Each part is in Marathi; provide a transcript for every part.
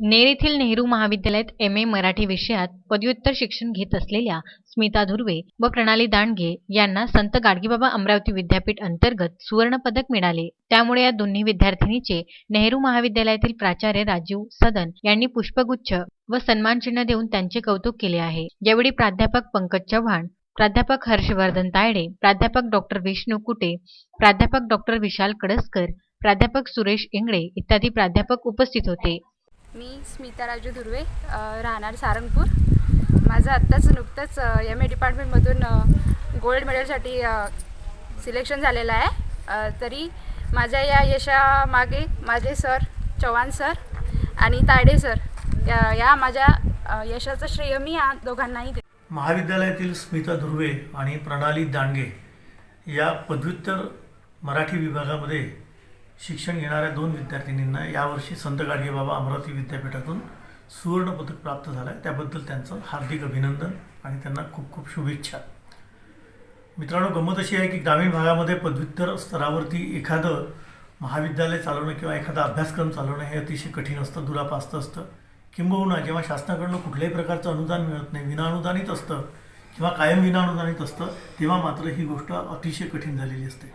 नेर येथील नेहरू महाविद्यालयात एम ए मराठी विषयात पदव्युत्तर शिक्षण घेत असलेल्या स्मिता धुर्वे व प्रणाली दांडगे यांना संत गाडगेबाबा अमरावती विद्यापीठ अंतर्गत सुवर्णपदक मिळाले. त्यामुळे या दोन्ही विद्यार्थिनीचे नेहरू महाविद्यालयातील प्राचार्य राजीव सदन यांनी पुष्पगुच्छ व सन्मानचिन्ह देऊन त्यांचे कौतुक केले आहे. यावेळी प्राध्यापक पंकज चव्हाण प्राध्यापक हर्षवर्धन तायडे प्राध्यापक डॉक्टर विष्णू कुटे प्राध्यापक डॉक्टर विशाल कडसकर प्राध्यापक सुरेश इंगळे इत्यादी प्राध्यापक उपस्थित होते. मी स्मिता राजू धुर्वे राहणार सारंगपूर. माझं आत्ताच नुकतंच एम ए डिपार्टमेंटमधून गोल्ड मेडलसाठी सिलेक्शन झालेलं आहे. तरी माझ्या या यशामागे माझे सर चव्हाण सर आणि तायडे सर या या माझ्या यशाचं श्रेय मी या दोघांनाही दे महाविद्यालयातील स्मिता धुर्वे आणि प्रणाली दांडगे या पदव्युत्तर मराठी विभागामध्ये शिक्षण घेणाऱ्या दोन विद्यार्थिनींना यावर्षी संत गाडगेबाबा अमरावती विद्यापीठातून सुवर्णपदक प्राप्त झालं आहे त्याबद्दल त्यांचं हार्दिक अभिनंदन आणि त्यांना खूप खूप शुभेच्छा. मित्रांनो गंमत अशी आहे की ग्रामीण भागामध्ये पदव्युत्तर स्तरावरती एखादं महाविद्यालय चालवणं किंवा एखादा अभ्यासक्रम चालवणं हे अतिशय कठीण असतं दुरापास्त असतं. किंबहुना जेव्हा शासनाकडनं कुठल्याही प्रकारचं अनुदान मिळत नाही विनाअनुदानित असतं किंवा कायम विनाअनुदानित असतं तेव्हा मात्र ही गोष्ट अतिशय कठीण झालेली असते.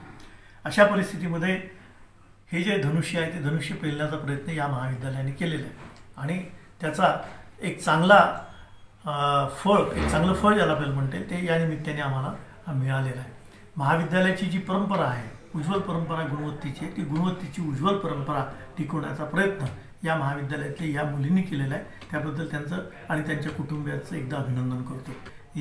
अशा परिस्थितीमध्ये हे जे धनुष्य आहे ते धनुष्य पेलण्याचा प्रयत्न या महाविद्यालयाने केलेला आहे. आणि त्याचा एक चांगला फळ एक चांगलं फळ ज्याला आपल्याला म्हणते ते या निमित्ताने आम्हाला मिळालेलं आहे. महाविद्यालयाची जी परंपरा आहे उज्ज्वल परंपरा गुणवत्तेची आहे ती गुणवत्तेची उज्ज्वल परंपरा टिकवण्याचा प्रयत्न या महाविद्यालयातले या मुलींनी केलेला आहे. त्याबद्दल त्यांचं आणि त्यांच्या कुटुंबियाचं एकदा अभिनंदन करतो.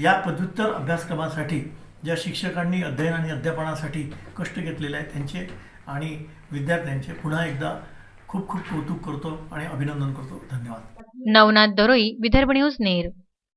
या पदव्युत्तर अभ्यासक्रमासाठी ज्या शिक्षकांनी अध्ययन आणि अध्यापनासाठी कष्ट घेतलेले आहेत त्यांचे आणि विद्यार्थ्यांचे पुन्हा एकदा खूप खूप कौतुक करतो आणि अभिनंदन करतो. धन्यवाद. नवनाथ दरोई विदर्भ न्यूज नेर.